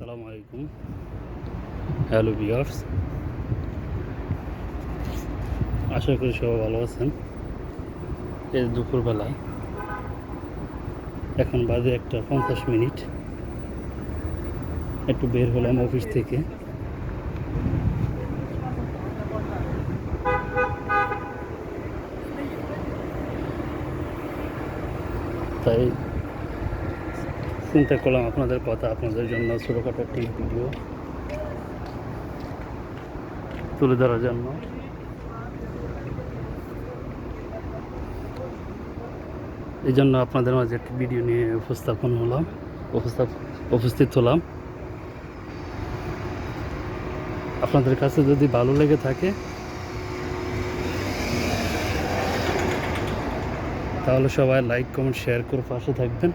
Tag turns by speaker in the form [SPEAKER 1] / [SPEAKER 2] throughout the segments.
[SPEAKER 1] আসসালামু আলাইকুম। হ্যালো বিয়ার্স আশা করি সবাই ভালো আছেন। এই দুপুরবেলায়। এখন বাজে একটা পঞ্চাশ মিনিট। একটু বের হলাম অফিস থেকে। তাই চিন্তা করলাম আপনাদের কথা আপনাদের জন্য ছোটোখাটো একটি ভিডিও তুলে ধরার জন্য। এই জন্য আপনাদের মাঝে একটি ভিডিও নিয়ে উপস্থাপন হলাম উপস্থিত হলাম। আপনাদের কাছে যদি ভালো লেগে থাকে তাহলে সবাই লাইক কমেন্ট শেয়ার করে পাশে থাকবেন।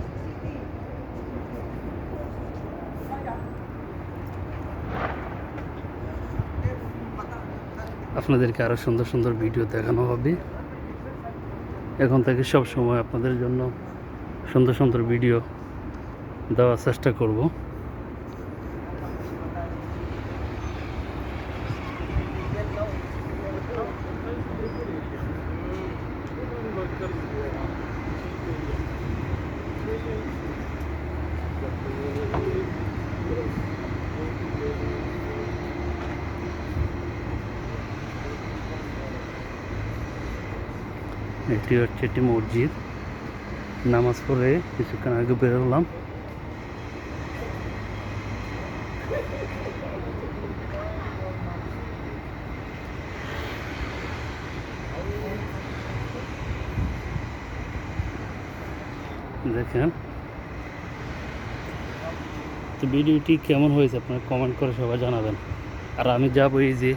[SPEAKER 1] আপনাদেরকে আরও সুন্দর সুন্দর ভিডিও দেখানো হবে। এখন থেকে সব সময় আপনাদের জন্য সুন্দর সুন্দর ভিডিও দেওয়ার চেষ্টা করব। এটি হচ্ছে একটি মসজিদ। নামাজ পড়ে কিছুক্ষণ আগে বেরোলাম দেখেন। তো ভিডিওটি কেমন হয়েছে আপনারা কমেন্ট করে সবাই জানাবেন। আর আমি যাব এই যে,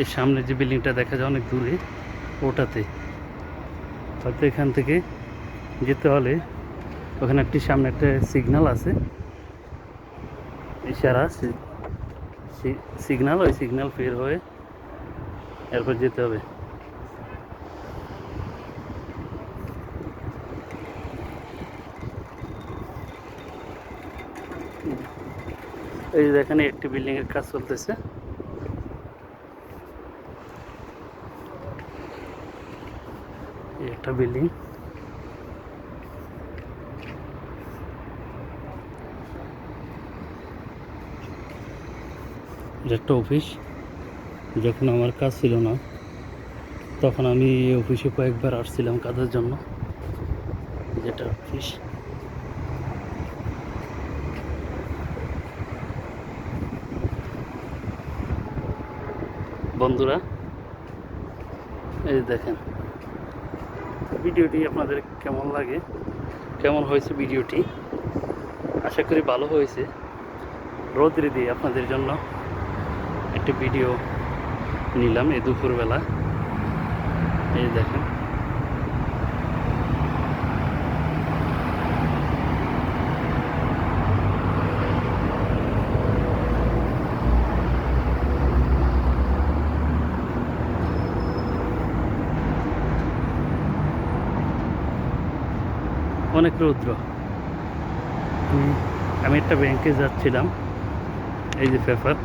[SPEAKER 1] এই সামনে যে বিল্ডিংটা দেখা যায় অনেক দূরে, ওটাতে। হয়তো এখান থেকে যেতে হলে ওখানে একটি সামনে একটা সিগন্যাল আছে। ইশারা সিগনাল ওই সিগনাল ফের হয়ে এরপর যেতে হবে। এই দেখেন একটি বিল্ডিংয়ের কাজ চলতেছে এই একটা বিল্ডিং। একটা অফিস। যখন আমার কাজ ছিল না, তখন আমি এই অফিসে কয়েকবার আসছিলাম কাজের জন্য। যেটা অফিস। বন্ধুরা, এই দেখেন ভিডিওটি আপনাদের কেমন লাগে? কেমন হয়েছে ভিডিওটি? আশা করি ভালো হয়েছে। রোদ্রে দিয়ে আপনাদের জন্য একটা ভিডিও নিলাম এই দুপুরবেলা। এই দেখেন। অনেক রৌদ্র। আমি একটা ব্যাংকে যাচ্ছিলাম, এই যে পেপার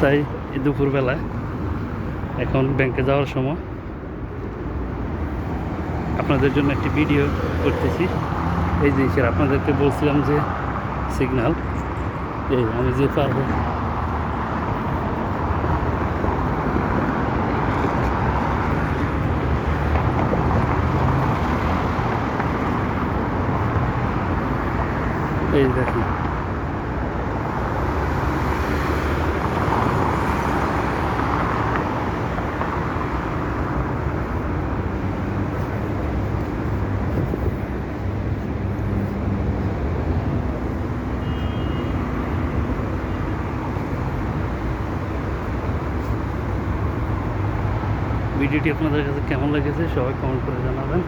[SPEAKER 1] তাই দুপুরবেলায় এখন ব্যাংকে যাওয়ার সময় আপনাদের জন্য একটি ভিডিও করতেছি। এই যে আপনাদেরকে বলছিলাম যে সিগনাল এই, আমি যে পারব। এই দেখুন ভিডিওটি আপনাদের কাছে কেমন লেগেছে সবাই কমেন্ট করে জানাবেন।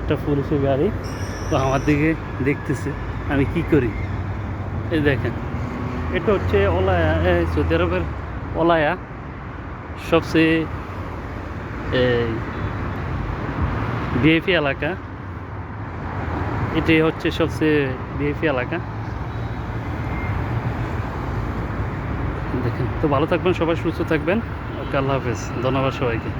[SPEAKER 1] একটা পুলিশের গাড়ি। তো আমার দিকে দেখতেছে, আমি কি করি? এই দেখেন, এটা হচ্ছে ওলায়া সৌদি আরবের ওলায়া। সবচেয়ে বিএপি এলাকা। এটাই হচ্ছে সবচেয়ে বিএপি এলাকা। দেখেন, তো ভালো থাকবেন, সবাই সুস্থ থাকবেন। ওকে আল্লাহ হাফেজ, ধন্যবাদ সবাইকে।